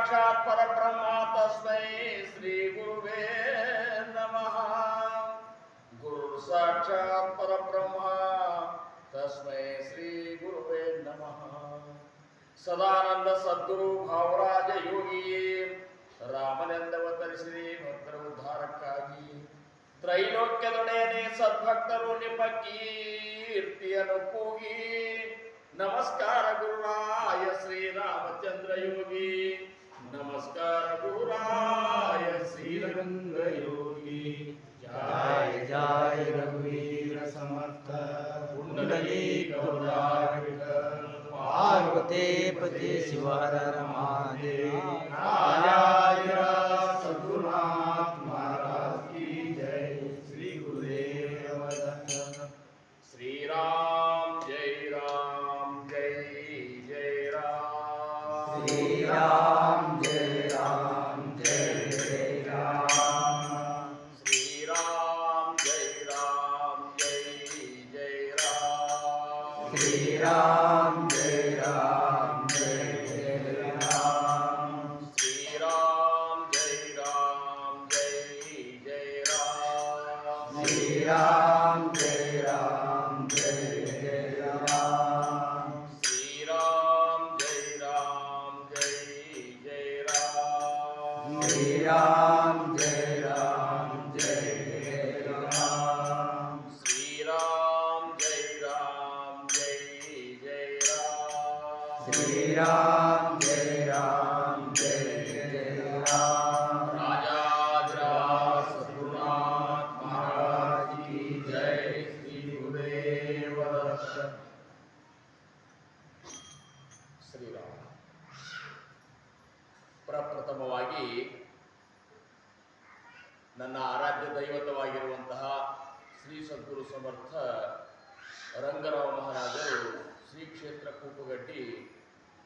ಸಾಕ್ಷಾತ್ ಪರಬ್ರಹ್ಮ ತಸ್ಮೈ ಶ್ರೀ ಗುರುವೇ ನಮಃ. ಗುರು ಸಾಕ್ಷಾತ್ ಪರಬ್ರಹ್ಮ, ತಸ್ಮೈ ಶ್ರೀ ಗುರುವೇ ನಮಃ. ಸದಾನಂದ ಸದ್ಗುರು ಭಾವರಾಜ ಯೋಗಿಯೇ ರಾಮನೆಂದವತರಿಸಿರಿ ಭಕ್ತರ ಉದ್ಧಾರಕ್ಕಾಗಿ. ತ್ರೈಲೋಕ್ಯದೊಡೆಯನೇ ಸದ್ಭಕ್ತರು ನಿಮ್ಮ ಕೀರ್ತಿಯನ್ನು ಕೂಗಿ, ನಮಸ್ಕಾರ ಗುರುರಾಯ ಶ್ರೀರಾಮಚಂದ್ರ ಯೋಗಿ. नमस्कार गुराय श्री रंग योगी जय जय रघुवीर समर्थ। कुंडली करुणारविक शिवर महादेव। राम जय राम जय जय राम राजाधिराज सद्गुरुनाथ महाराज की जय श्री गुरुदेव दत्त ಶ್ರೀರಾಮ ಪ್ರಪ್ರಥಮವಾಗಿ ನನ್ನ ಆರಾಧ್ಯ ದೈವತವಾಗಿರುವಂತಹ ಶ್ರೀ ಸದ್ಗುರು ಸಮರ್ಥ ರಂಗರಾವ ಮಹಾರಾಜರು ಶ್ರೀ ಕ್ಷೇತ್ರ ಕೂಪುಗಡ್ಡಿ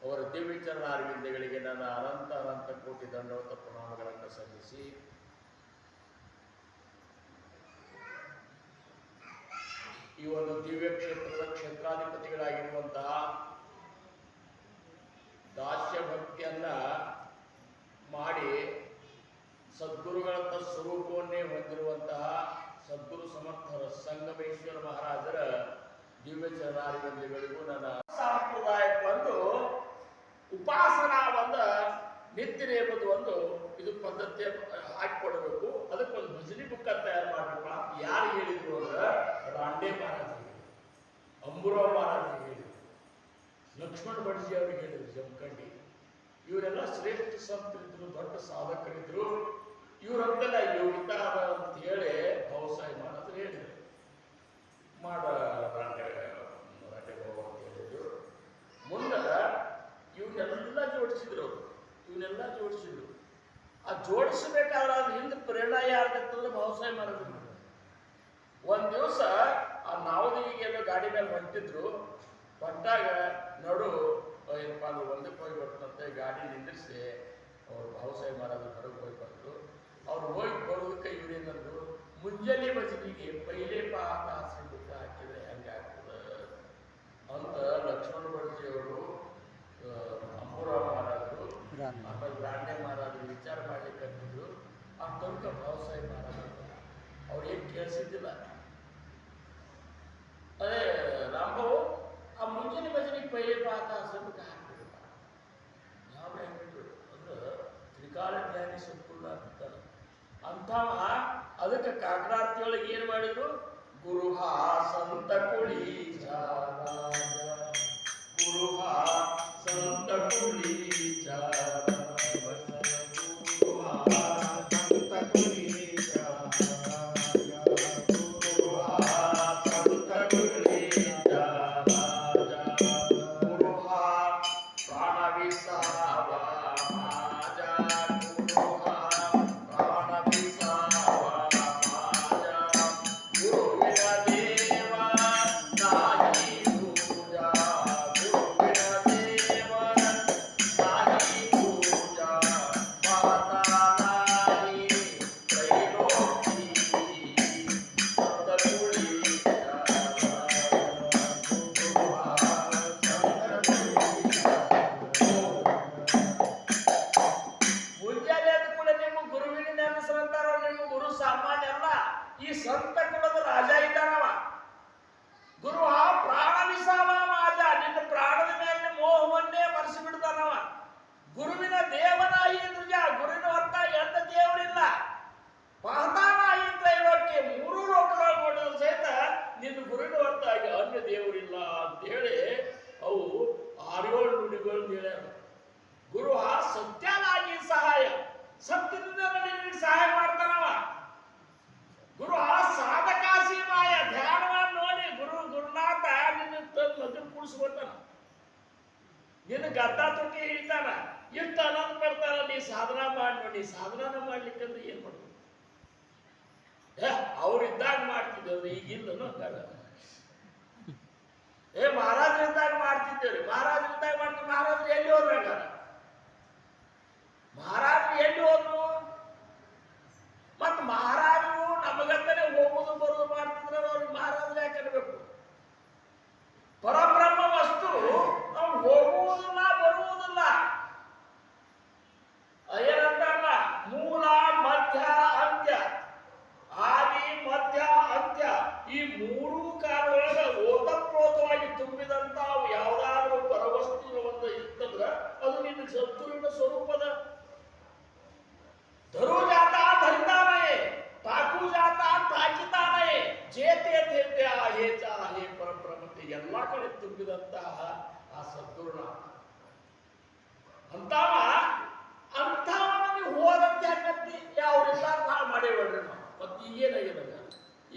ಅವರ ದಿವ್ಯಚರಣ ಅರವಿಂದಗಳಿಗೆ ನನ್ನ ಅನಂತ ಅನಂತ ಕೋಟಿ ದಂಡವತ ಪ್ರಣಾಮಗಳನ್ನು ಸಲ್ಲಿಸಿ. ಈ ಒಂದು ದಿವ್ಯ ಕ್ಷೇತ್ರದ ಕ್ಷೇತ್ರಾಧಿಪತಿಗಳಾಗಿರುವಂತಹ ದಾಸ್ಯ ಭಕ್ತಿಯನ್ನ ಮಾಡಿ ಸದ್ಗುರುಗಳಂತ ಸ್ವರೂಪವನ್ನೇ ಹೊಂದಿರುವಂತಹ ಸದ್ಗುರು ಸಮರ್ಥರ ಸಂಗಮೇಶ್ವರ ಮಹಾರಾಜರ ದಿವ್ಯ ಚರಣಾರಿಬಂದಿಗಳಿಗೂ ನನ್ನ ಸಾಂಪ್ರದಾಯಕ್ಕೆ ಬಂದು ಉಪಾಸನಾ ಒಂದು ನಿತ್ಯ ನೇಮದ ಒಂದು ಇದು ಪದ್ಧತಿ ಹಾಕಿಕೊಡಬೇಕು. ಅದಕ್ಕೊಂದು ಭಜನಿ ಬುಕ್ಕ ತಯಾರು ಮಾಡಬೇಕು. ಅಂತ ಯಾರು ಹೇಳಿದ್ರು ಅಂದ್ರೆ ರಾಂಡೆ ಮಹಾರಾಜರಿಗೆ ಅಂಬುರಾವ್ ಮಹಾರಾಜರಿಗೆ ಹೇಳಿದ್ರು. ಲಕ್ಷ್ಮಣ ಭಟ್ಜಿ ಅವ್ರಿಗೆ ಹೇಳಿದ್ರು ಜಮಖಂಡಿ. ಇವರೆಲ್ಲ ಶ್ರೇಷ್ಠ ಸಂತರಿದ್ರು, ದೊಡ್ಡ ಸಾಧಕರಿದ್ರು. ಇವರಂತೆಲ್ಲ ಯೋಗಿತಾ ಅಂತ ಹೇಳಿ ವ್ಯವಸಾಯ ಮಹಾರಾಜರು ಹೇಳಿದ್ರು ಮಾಡ ರಾಂಡೆ ರಾಂಡೆ ಬಾಬು ಅಂತ ಹೇಳಿದ್ರು ಮುಂದೆ ಇವನ್ನೆಲ್ಲ ಜೋಡಿಸಿದ್ರು ಅವರು ಇವನ್ನೆಲ್ಲ ಜೋಡಿಸಿದ್ರು ಆ ಜೋಡಿಸಬೇಕಾದ್ರೆ ಅದ್ರ ಹಿಂದೆ ಪ್ರೇರಣೆ ಯಾರ್ದಂತಂದ್ರೆ ಮಹೋತ್ಸವ ಮಾಡೋದು ಒಂದ್ ದಿವಸ ಆ ನಾವದಿಗೆಲ್ಲ ಗಾಡಿ ಮೇಲೆ ಹೊಂಟಿದ್ರು. ಹೊಂಟಾಗ ನಡು ಏನಪ್ಪ ಅಂದ್ರೆ ಒಂದಕ್ಕೆ ಹೋಗಿ ಬರ್ತಂತೆ ಗಾಡಿ ನಿಂದಿರಿಸಿ, ಅವ್ರು ಭಾವಸಾಯಿ ಮಾಡೋದು ಹೊರಗೆ ಹೋಗಿ ಬಂದ್ರು. ಅವ್ರು ಹೋಗಿ ಬರೋದಕ್ಕೆ ಇವ್ರೇನಂದ್ರು ಅಂಥವ ಅದಕ್ಕೆ ಕಾಕರಾರ್ತಿಯೊಳಗೆ ಏನು ಮಾಡಿದ್ರು? ಗುರುಹ ಸಂತ ಕುಳಿ ಗುರುಹ ಸಂತ ಕುಳಿ ಮಾಡಿ ಸಾಧನ ಮಾಡ್ಲಿಕ್ಕಂದ್ರೆ ಏನ್ ಮಾಡ್ಬೇಕು ಏ ಅವ್ರು ಇದ್ದಾಗ ಮಾಡ್ತಿದ್ದೇವೆ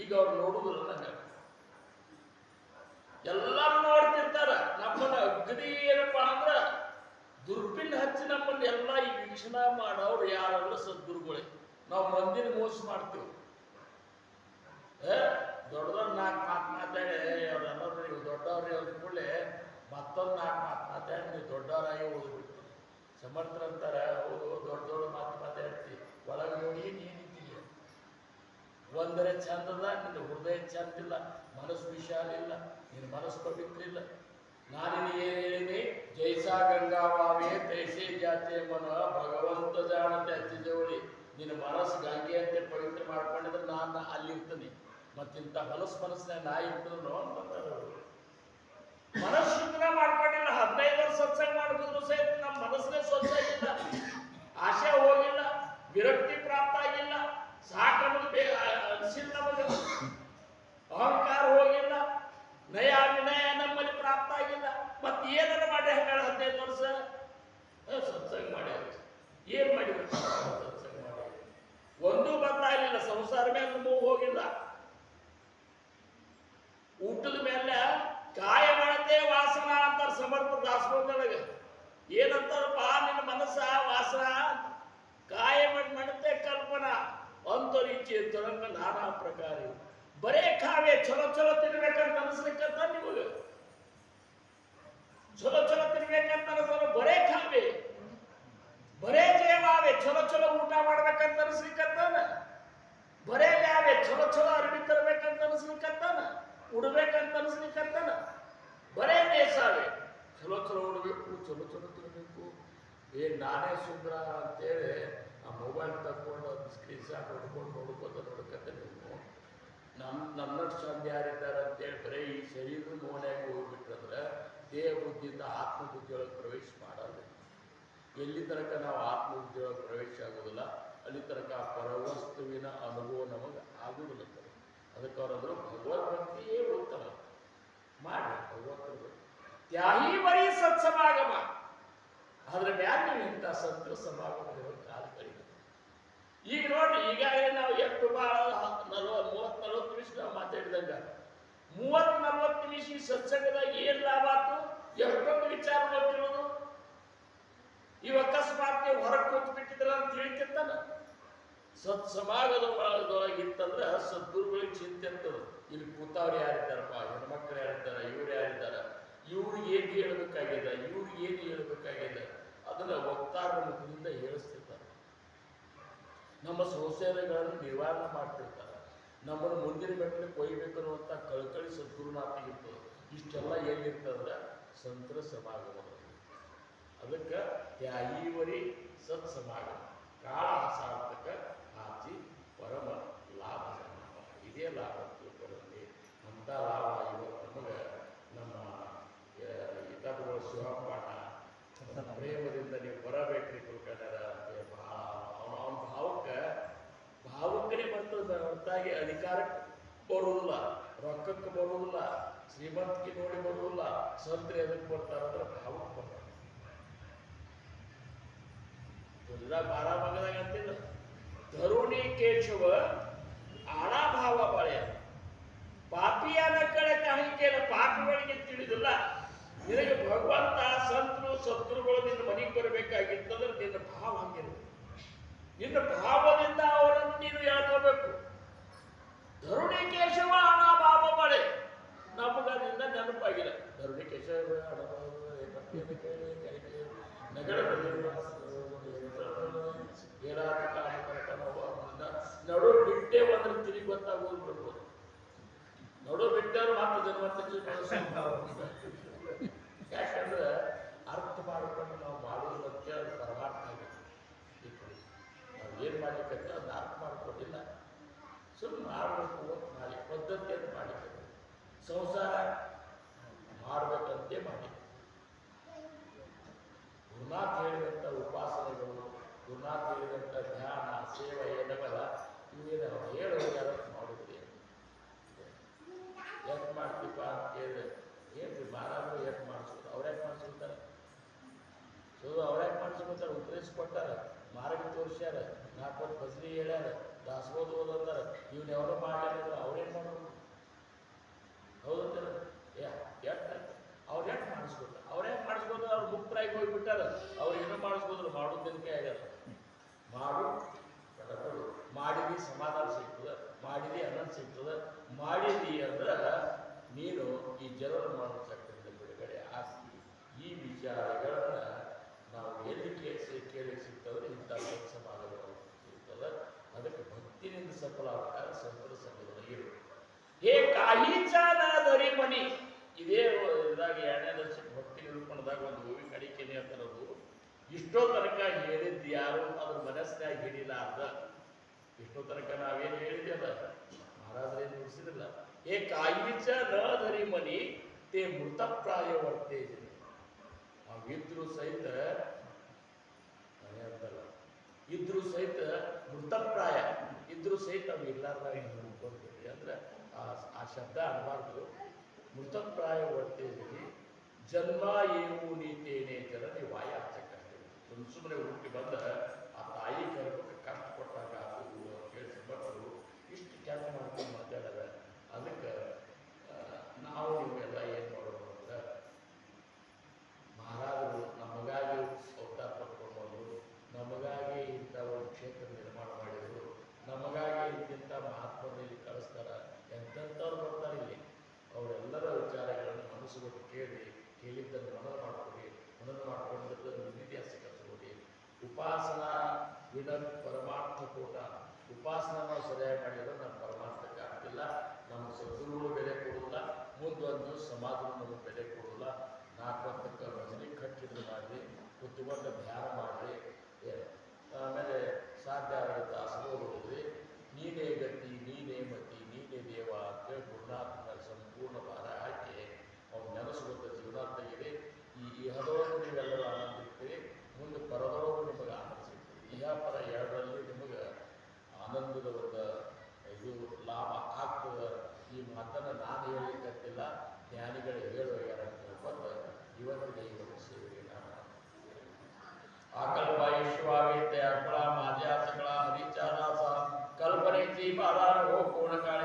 ಈಗ ಅವ್ರು ನೋಡುದಿಲ್ಲ ನಂಗ ಎಲ್ಲರೂ ನೋಡ್ತಿರ್ತಾರ, ನಮ್ಮನ್ನ ಅಗ್ದಿ ಏನಪ್ಪಾ ಅಂದ್ರ ದುರ್ಬಿನ್ ಹಚ್ಚಿ ನಮ್ಮನ್ನ ಎಲ್ಲ ಈ ವೀಕ್ಷಣೆ ಮಾಡೋರು ಯಾರಲ್ಲ ಸದ್ಗುರುಗಳೇ. ನಾವು ಮಂದಿನ ಮೋಸ ಮಾಡ್ತೀವಿ. ಏ ದೊಡ್ಡ ನಾಲ್ಕು ಮಾತು ಮಾತಾಡಿ ಅವ್ರೆಲ್ಲರೂ ನೀವು ದೊಡ್ಡವ್ರಿ ಅವ್ರ ಕೂಡಲೇ ಮತ್ತೊಂದು ನಾಲ್ಕು ಮಾತು ಮಾತಾಡಿ, ನೀವು ದೊಡ್ಡವರಾಗಿ ಓದ್ಬಿಡ್ತೀವಿ ಸಮರ್ಥರಂತಾರ, ಹೌದು ದೊಡ್ಡ ದೊಡ್ಡ ಮಾತು ಮಾತಾಡ್ತೀವಿ. ಒಳಗೆ ನೋಡಿ ನೀನಿದ್ದೀಯ ಒಂದರೆ ಚಂದದ, ನಿನ್ನ ಹೃದಯ ಚಂದಿಲ್ಲ, ಮನಸ್ಸು ವಿಶಾಲ ಇಲ್ಲ ನಿನ್ನ ಮನಸ್ಸು ಪವಿತ್ರ ಇಲ್ಲ ನಾನು ನಿನಗೆ ಏನು ಹೇಳಿನಿ ಜೈಸಾ ಗಂಗಾವಾವೆ ತೈಸೇ ಜಾತಿ ಮನ, ಭಗವಂತ ಜಾಣತೆ ಅತ್ತಿಜವಳಿ ನಿನ್ನ ಮನಸ್ಸು ಅಂತ ಪವಿತ್ರ ಮಾಡ್ಕೊಂಡಿದ್ರೆ ನಾನು ಅಲ್ಲಿ ಇರ್ತೀನಿ ಮತ್ತಿಂತ ಹೊಲಸು ಮನಸ್ಸಿನ ನಾ ಇರ್ತದನೋ ಅಂತ ಮನಸ್ಸು ಶುದ್ಧ ಮಾಡ್ಕೊಂಡಿಲ್ಲ, ಹದಿನೈದು ವರ್ಷ ಸತ್ಸಂಗ ಮಾಡಿದ್ರು ಸಹಿತ ನಮ್ಮ ಮನಸ್ಸನ್ನೇ ಸ್ವಚ್ಛ ಆಗಿಲ್ಲ. ಆಶೆ ಹೋಗಿಲ್ಲ, ವಿರಕ್ತಿ ಪ್ರಾಪ್ತ ಆಗಿಲ್ಲ ಸಾಕನ್ನೋದು ಬೇ ಅನಿಸಿಲ್ಲ ನಮಗೆ ಅಹಂಕಾರ ಹೋಗಿಲ್ಲ ನಯ ವಿನಯ ನಮ್ಮಲ್ಲಿ ಪ್ರಾಪ್ತ ಆಗಿಲ್ಲ. ಮತ್ತೆ ಏನಾರ ಮಾಡಿ ಹಂಗಾರೆ ಹದಿನೈದು ವರ್ಷ? ಸತ್ಸಂಗ ಮಾಡಿ ಏನ್ ಮಾಡಿ? ಸತ್ಸಂಗ ಮಾಡಿ ಒಂದೂ ಸಂಸಾರ ಮೇಲೆ ಮೂಗು ಹೋಗಿಲ್ಲ. ಊಟದ ಮೇಲೆ ಕಾಯ ಮಾಡತೆ ವಾಸನ ಅಂತಾರ ಸಮರ್ಥ ದಾಸಬೋಧದೊಳಗೆ ಏನಂತಾರಪ್ಪ ನಿನ್ನ ಮನಸ್ಸ ವಾಸನ ಕಾಯ ಮಾಡತೆ ಕಲ್ಪನಾ ಅಂತರಿಚೆ ತರಂಗ ನಾನಾ ಪ್ರಕಾರ ಬರೇ ಕಾವೇ ಚಲೋ ಚಲೋ ತಿನ್ಬೇಕಂತ ಅನಿಸ್ಲಿಕ್ಕಂತ ನಿಮಗೆ. ಚಲೋ ಚಲೋ ತಿನ್ಬೇಕಂತ ಅನಿಸಲು ಬರೇ ಕಾವೇ ಬರೇ ಜಯವಾವೆ ಚಲೋ ಚಲೋ ಊಟ ಮಾಡ್ಬೇಕಂತ ಅನಿಸ್ಲಿಕ್ಕಂತಾನ ಬರೇ ಲ್ಯಾವೆ ಚಲೋ ಚಲೋ ಅರ್ಬಿ ತರ್ಬೇಕಂತ ಅನಿಸ್ಲಿಕ್ಕಂತಾನ ಉಡ್ಬೇಕಂತ ಅನಿಸ್ಲಿಕ್ಕಂತಾನ ಬರೇ ನೇಸಾವೆ ಚಲೋ ಚಲೋ ಉಡ್ಬೇಕು ಚಲೋ ಚಲೋ ತಿನ್ಬೇಕು. ಏ, ನಾನೇ ಸುಂದರ ಅಂತೇಳಿ ಆ ಮೊಬೈಲ್ ತಕೊಂಡು ಸ್ಕ್ರೀನ್ ಶಾಟ್ ಹೊಡ್ಕೊಂಡು ನೋಡ್ಕೊತ ನೀವು ನಮ್ಮ ನನ್ನ ಚಂದ ಯಾರಿದ್ದಾರೆ ಅಂತೇಳಿ ಬರೀ ಈ ಶರೀರದ ಮೋನೆಯಾಗಿ ಹೋಗ್ಬಿಟ್ರಂದ್ರೆ ದೇಹ ಬುದ್ಧಿಯಿಂದ ಆತ್ಮ ಬುದ್ಧಿಯೊಳಗೆ ಪ್ರವೇಶ ಮಾಡಲ್ಲ. ಎಲ್ಲಿ ತನಕ ನಾವು ಆತ್ಮ ಬುದ್ಧಿಯೊಳಗೆ ಪ್ರವೇಶ ಆಗೋದಿಲ್ಲ, ಅಲ್ಲಿ ತನಕ ಆ ಪರವಸ್ತುವಿನ ಅನುಭವ ನಮಗೆ ಆಗುವುದಿಲ್ಲ. ಅದಕ್ಕೆ ಅವರಂದ್ರು ಭಗವದ್ಭಕ್ತಿಯೇ ಉತ್ತಮ. ಮಾಡಿ ಭಗವಂತನ ತ್ಯಾಹಿ ಬರೀ ಸತ್ಸಮಾಗಮ. ಅದ್ರ ಮ್ಯಾಲ ನೀವು ಇಂಥ ಸಮಾಗಮ ಕಳಿಬೇಕು ಈಗ ನೋಡ್ರಿ ಈಗಾಗಲೇ ನಾವು ಎಷ್ಟು ಭಾಳ ನಲ್ವತ್ತು ಮೂವತ್ತು, ನಲ್ವತ್ತು ನಿಮಿಷ ನಾವು ಮಾತಾಡಿದಂಗ. ಮೂವತ್ತು, ನಲ್ವತ್ತು ನಿಮಿಷ ಈ ಸತ್ಸಂಗದಾಗ ಏನ್ ಲಾಭ ಆತು? ಎಷ್ಟೊಂದು ವಿಚಾರ ಗೊತ್ತಿರೋದು ಈ ಅಕಸ್ಮಾತ್ ನೀವು ಹೊರಗೆ ಕೂತ್ ಬಿಟ್ಟಿದ್ರ ಅಂತ ತಿಳಿತಿರ್ತಾನ ಸತ್ ಸಮಾಜದ ಒಳಗೆ ಇತ್ತಂದ್ರ ಸದ್ಗುರುಗಳಿಗೆ ಚಿಂತೆ ಇರ್ತದ ಇಲ್ಲಿ ಕೂತವ್ರು ಯಾರಿದ್ದಾರಪ್ಪ? ಹೆಣ್ಮಕ್ಳು ಯಾರಿದ್ದಾರ? ಇವ್ರು ಯಾರಿದ್ದಾರ? ಇವ್ರಿಗೆ ಏನ್ ಹೇಳಬೇಕಾಗ್ಯದ ಇವ್ರಿಗೆ ಏನ್ ಹೇಳ್ಬೇಕಾಗ್ಯದ ಅದನ್ನ ವಕ್ತಾರ ಮುಖದಿಂದ ಹೇಳಿಸ್ತಿರ್ತಾರೆ ನಮ್ಮ ಸಮಸ್ಯೆಗಳನ್ನು ನಿವಾರಣೆ ಮಾಡ್ತಿರ್ತಾರೆ. ನಮ್ಮನ್ನು ಮುಂದಿನ ಮೆಟ್ಟಿಗೆ ಕೊಯ್ಬೇಕು ಅನ್ನುವಂಥ ಕಳ್ಕಳಿ ಸದ್ಗುರುನಾಥಿಗಿರ್ತದೆ ಇಷ್ಟೆಲ್ಲ ಎಲ್ಲಿರ್ತಂದ್ರೆ ಸಂತರ ಸಮಾಗಮದಲ್ಲಿ ಅದಕ್ಕೆ ತ್ಯಾಗೀವರಿ ಸತ್ ಸಮಾಗಮ ಕಾಳ ಸಾರ್ಥಕ ಆಚಿ ಪರಮ ಲಾಭ ಇದೇ ಲಾಭ ತಿಳ್ಕೊಳ್ಳಿ ಅಂಥ ಲಾಭ ಇವತ್ತು ನಮಗೆ ನಮ್ಮ ಇತರ ಶಿವಪಾಠ ಪ್ರೇಮದಿಂದ ನೀವು ಬರಬೇಕ್ರಿ ಕುಲ್ಕರ್ಣರ ಅಂತ ಭಾಳ ಅವನ ಅವನ ಭಾವಕ್ಕೆ ಭಾವಕ್ಕನೇ ಮತ್ತು ಹೊರತಾಗಿ ಅಧಿಕಾರಕ್ಕೆ ಬರುವುದಿಲ್ಲ ರೊಕ್ಕಕ್ಕೆ ಬರುವುದಿಲ್ಲ ಶ್ರೀಮಂತಿಕೆ ನೋಡಿ ಬರುವುದಿಲ್ಲ ಸಂತ್ರಿ ಎದಕ್ಕೆ ಬರ್ತಾರ ಅಂದ್ರೆ ಭಾವಕ್ಕೆ ಬಾರ ಬಾರಾಮಗದಾಗ ಅಂತಿಲ್ಲ ಧರುಣಿ ಕೇಶವ ಆಳಾಭಾವ ಬಳೆಯ ಪಾಪಿಯಾದ ಕಡೆ ಕಾಣಿಕೆಯ ಪಾಪಿಗಳಿಗೆ ತಿಳಿದಿಲ್ಲ. ನಿನಗೆ ಭಗವಂತ ಸಂತರು ಸತ್ರುಗಳು ನಿನ್ನ ಮನೆಗೆ ಬರಬೇಕಾಗಿತ್ತಂದ್ರೆ ನಿನ್ನ ಭಾವ ಹಂಗಿರ್ಬೇಕು ನಿನ್ನ ಭಾವದಿಂದ ಅವರನ್ನು ನೀನು ಹೇಳ್ಕೋಬೇಕು ಧರುಣಿ ಕೇಶವ ಹಣ ಭಾವ ಮಳೆ ನಮಗದಿಂದ ನೆನಪಾಗಿಲ್ಲ ಧರುಣಿ ಕೇಶವ ನಡು ಬಿಟ್ಟೆ ಬಂದ್ರೆ ತಿರುಗಿ ಗೊತ್ತಾಗೋದು ಬಿಡ್ಬೋದು ನಡು ಬಿಟ್ಟವ್ರು ಮಾತ್ರ ಜನ್ಮ ಸುಮ್ಮನೆ ಮಾಡಬೇಕು ಮಾಡಿ ಪದ್ಧತಿಯನ್ನು ಮಾಡಿದ್ದೇವೆ ಸಂಸಾರ ಮಾಡಬೇಕಂತೆ ಮಾಡಿ ಗುರುನಾಥ್ ಹೇಳಿದಂಥ ಉಪಾಸನೆಗಳು ಅಂತನದು ಇಷ್ಟೋ ತನಕ ಹೇಳಿದ್ದು ಯಾರು ಅದ್ರ ಮನಸ್ಸಿನಾಗ ಹಿಡಿಲ್ಲ ಅರ್ಧ ಇಷ್ಟೋ ತನಕ ನಾವೇನು ಹೇಳಿದ್ದೇವ ಮಹಾರಾಜರೇನು ನುಡಿಸಿದ್ರಲ್ಲ, ಏ ಕಾಯಿಚ ನ ಧರಿ ಮನಿ, ತೇ ಮೃತಪ್ರಾಯ ವರ್ತೇ ಅವಿದ್ರು ಸಹಿತ ಇದ್ರು ಸಹಿತ ಮೃತಪ್ರಾಯ, ಇದ್ರು ಸಹಿತ ನಾವು ಇಲ್ಲಾರ್ದಾಗ ಅಂದ್ರೆ ಆ ಶಬ್ದ ಅನ್ನಬಾರ್ದು ಮೃತಪ್ರಾಯ ವರ್ತೇಜನಿ ಜನ್ಮ ಏವು ನೀತೇನೆ ಜನನಿ ವಾಯ ಸುಮ್ ಸುಮ್ಮನೆ ಹುಟ್ಟಿ ಬಂದ ಆ ತಾಯಿ ಗರ್ಭಕ್ಕೆ ಕಷ್ಟಪಟ್ಟಾಗ ಅದು ಕೇಳಿ ಭಕ್ತರು ಇಷ್ಟು ಕೆಲಸ ಮಾಡ್ಕೊಂಡು ಮಾತಾಡದ ಅದಕ್ಕೆ ಆ, ನಾವು ನೀವೆಲ್ಲ ಏನು ಮಾಡೋದು ಅಂದ್ರೆ ಮಹಾರಾಜರು ನಮಗಾಗಿ ಅವತಾರ ಪಡ್ಕೊಂಡು ಬಂದರು ನಮಗಾಗಿ ಇಂಥ ಒಂದು ಕ್ಷೇತ್ರ ನಿರ್ಮಾಣ ಮಾಡಿದರು ನಮಗಾಗಿ ಇಂತಿಂಥ ಮಹಾತ್ಮರು ಇಲ್ಲಿ ಕಳಿಸ್ತಾರ ಎಂತೆಂಥವ್ರು ಬರ್ತಾರೆ ಇಲ್ಲಿ ಅವರೆಲ್ಲರ ವಿಚಾರಗಳನ್ನು ಮನಸ್ಸು ಕೊಟ್ಟು ಕೇಳಿ ಕೇಳಿದ್ದನ್ನು ಮನನ ಮಾಡ್ಕೊಳ್ಳಿ ಮನನ ಮಾಡ್ಕೊಂಡಿದ್ದನ್ನು ಇತಿಹಾಸ ಕಲಿಸ್ಕೊಳ್ಳಿ ಉಪಾಸನಾ ವಿನ ಪರಮಾರ್ಥ ಕೂಟ ಉಪಾಸನ ನಾವು ಸರಿಯಾಗಿ ಮಾಡಿದ್ರೆ ನಮ್ಮ ಪರಮಾರ್ಥಕ್ಕೆ ಆಗ್ತಿಲ್ಲ ನಮ್ಮ ಸದ್ಗುರುಗಳು ಬೆಲೆ ಕೊಡೋಲ್ಲ ಮುಂದೊಂದು ಸಮಾಜ ನಮಗೆ ಬೆಲೆ ಕೊಡೋಲ್ಲ ನಾಲ್ಕು ಹೊತ್ತಕ್ಕೆ ಕಟ್ಟಿದ್ರು ಕಟ್ಟಿದ್ದು ಮಾಡಲಿ ಕುತ್ಕೊಂಡು ಧ್ಯಾನ ಮಾಡಿ ಆಮೇಲೆ ಸಾಧ್ಯ बाबा पूर्ण कर